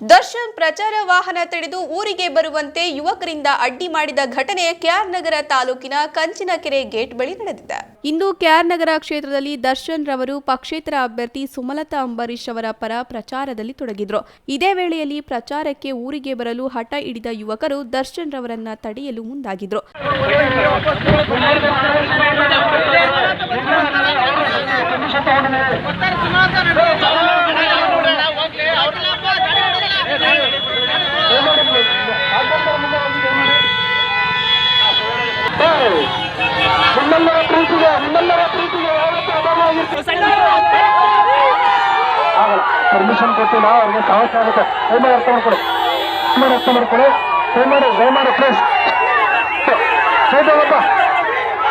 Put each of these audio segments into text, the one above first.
ದರ್ಶನ್ ಪ್ರಚಾರ ವಾಹನ ತಡೆದು ಊರಿಗೆ ಬರುವಂತೆ ಯುವಕರಿಂದ ಅಡ್ಡಿ ಮಾಡಿದ ಘಟನೆ ಕೆಆರ್ ನಗರ ತಾಲೂಕಿನ ಕಂಚಿನಕೆರೆ ಗೇಟ್ ಬಳಿ ನಡೆದಿದೆ. ಇಂದು ಕೆಆರ್ ನಗರ ಕ್ಷೇತ್ರದಲ್ಲಿ ದರ್ಶನ್ ರವರು ಪಕ್ಷೇತರ ಅಭ್ಯರ್ಥಿ ಸುಮಲತಾ ಅಂಬರೀಶ್ ಅವರ ಪರ ಪ್ರಚಾರದಲ್ಲಿ ತೊಡಗಿದ್ರು. ಇದೇ ವೇಳೆಯಲ್ಲಿ ಪ್ರಚಾರಕ್ಕೆ ಊರಿಗೆ ಬರಲು ಹಠ ಹಿಡಿದ ಯುವಕರು ದರ್ಶನ್ ರವರನ್ನ ತಡೆಯಲು ಮುಂದಾಗಿದ್ರು. ನಿಮ್ಮೆಲ್ಲರ ಪ್ರೀತಿಗೆ ನಿಮ್ಮೆಲ್ಲರ ಪ್ರೀತಿಗೆ ಯಾವತ್ತೂ ಅಭಾವವಾಗಿರ್ತೀವಿ. ಆಗಲ್ಲ ಪರ್ಮಿಷನ್ ಕೊಟ್ಟಿಲ್ಲ ಅವ್ರಿಗೆ ಸಮಸ್ಯೆ ಆಗುತ್ತೆ ದಯಮಾಡಿ ಅರ್ಥ ಮಾಡ್ಕೊಳ್ಳಿ ದಯಮಾಡಿ ಅರ್ಥ ಮಾಡ್ಕೊಳ್ಳಿ ದಯಮಾಡಿ ದಯಮಾಡಿ ಪ್ಲೀಸ್ ಸ್ಟ್ರೈಟ್ ಹೋಗಪ್ಪ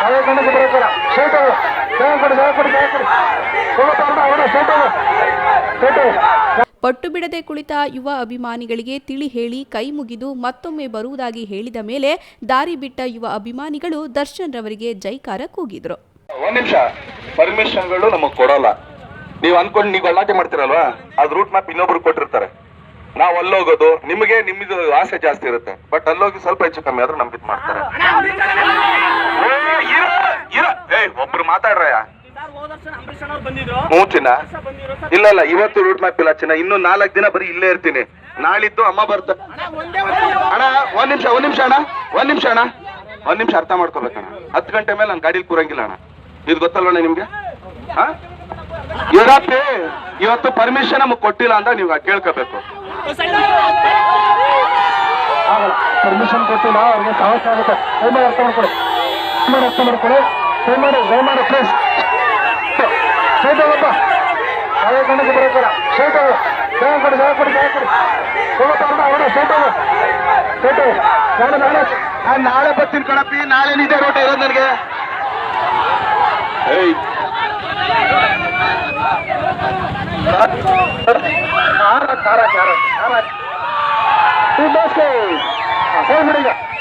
ಅದೇ ಕಣ್ಣಕ್ಕೆ ಬರೋಕ್ಕಿಲ್ಲ ಸ್ಟ್ರೈಟ್ ಹೋಗು ಜಾಗ ಕೊಡಿ ಜಾಗ ಕೊಡಿ ಜಾಗ ಕೊಡಿ ಹೋಗಪ್ಪ ಅಣ್ಣ ಅವರ ಸ್ಟ್ರೈಟ್ ಹೋಗು ಸ್ಟ್ರೈಟ್ ಹೋಗು ಪಟ್ಟು ಬಿಡದೆ ಕುಳಿತ ಯುವ ಅಭಿಮಾನಿಗಳಿಗೆ ತಿಳಿ ಹೇಳಿ ಕೈ ಮುಗಿದು ಮತ್ತೊಮ್ಮೆ ಬರುವುದಾಗಿ ಹೇಳಿದ ಮೇಲೆ ದಾರಿ ಬಿಟ್ಟ ಯುವ ಅಭಿಮಾನಿಗಳು ದರ್ಶನ್ ರವರಿಗೆ ಜೈಕಾರ ಕೂಗಿದ್ರು. ಒಂದ್ ನಿಮಿಷ ಪರ್ಮಿಷನ್ಗಳು ನಮಗ್ ಕೊಡಲ್ಲ. ನೀವ್ ಅನ್ಕೊಂಡು ನೀವು ಗಲಾಟೆ ಮಾಡ್ತೀರಲ್ವಾ? ಅದ್ ರೂಟ್ ಮ್ಯಾಪ್ ಇನ್ನೊಬ್ರು ಕೊಟ್ಟಿರ್ತಾರೆ. ನಾವ್ ಅಲ್ಲೋಗೋದು ನಿಮಗೆ ನಿಮ್ದು ಆಸೆ ಜಾಸ್ತಿ ಇರುತ್ತೆ. ಬಟ್ ಅಲ್ಲೋಗಿ ಸ್ವಲ್ಪ ಹೆಚ್ಚು ಕಮ್ಮಿ ಆದ್ರೂ ನಮ್ಗೆ ಇದ್ ಮಾಡ್ತಾರೆ ಏ, ಇರು, ಇರು. ಏ ಒಬ್ರು ಮಾತಾಡ್ರಯ್ಯ. ಚಿನ್ನ ಇಲ್ಲ ಇಲ್ಲ ಇವತ್ತು ರೂಟ್ ಮ್ಯಾಪ್ ಇಲ್ಲ ಚಿನ್ನ. ಇನ್ನು ನಾಲ್ಕು ದಿನ ಬರೀ ಇಲ್ಲೇ ಇರ್ತೀನಿ. ನಾಳಿದ್ದು ಅಮ್ಮ ಬರ್ತ ಅಣ್ಣ ಒಂದ್ ನಿಮಿಷ. ಒಂದ್ ನಿಮಿಷ ಅಣ್ಣ. ಒಂದ್ ನಿಮಿಷ ಅಣ್ಣ. ಒಂದ್ ನಿಮಿಷ ಅರ್ಥ ಮಾಡ್ಕೋಬೇಕಣ್ಣ. ಹತ್ತು ಗಂಟೆ ಮೇಲೆ ನಾನು ಗಾಡಿಲಿ ಕೂರಂಗಿಲ್ಲ ಅಣ್ಣ. ಇದು ಗೊತ್ತಲ್ವಣ್ಣ ನಿಮ್ಗೆ? ಇವರಪ್ಪಿ ಇವತ್ತು ಪರ್ಮಿಷನ್ ನಮಗ್ ಕೊಟ್ಟಿಲ್ಲ ಅಂತ ನೀವು ಕೇಳ್ಕೋಬೇಕು. ಪರ್ಮಿಷನ್ ಕೊಟ್ಟಿಲ್ಲ ಅವ್ರಿಗೆ ಸಾಹಸ ಆಗುತ್ತೆ. ದಯಮಾಡಿ ಅರ್ಥ ಮಾಡ್ಕೊಳ್ಳಿ. ದಯಮಾಡಿ ಅರ್ಥ ಮಾಡ್ಕೊಳ್ಳಿ. ದಯಮಾಡಿ ದಯಮಾಡಿ ಪ್ಲೀಸ್ ಸ್ಟ್ರೈಟ್ ಹೋಗಪ್ಪ ಅದೇ ಕಣ್ಣಕ್ಕೆ ಬರೋಕ್ಕಿಲ್ಲ ಸ್ಟ್ರೈಟ್ ಹೋಗು ಜಾಗ ಕೊಡಿ ಜಾಗ ಕೊಡಿ ಜಾಗ ಕೊಡಿ ಹೋಗಪ್ಪ ಅಣ್ಣ ಅವರ ಸ್ಟ್ರೈಟ್ ಹೋಗು ಸ್ಟ್ರೈಟ್ ಹೋಗು ನಾಳೆ ನಾಳೆ ನಾನ್ ನಾಳೆ ಬರ್ತೀನಿ ಕಣಪ್ಪಿ ನಾಳೆ ನಿದ್ದೆ ರೋಟ ಇರೋದು ನನಗೆ ಏಯ್ ಕಾರ ಕಾರ ಕಾರ ಕಾರ ಟೂ ಡೇಸ್ಗೆ ಹೋಗ್ಬಿಡಿ ಈಗ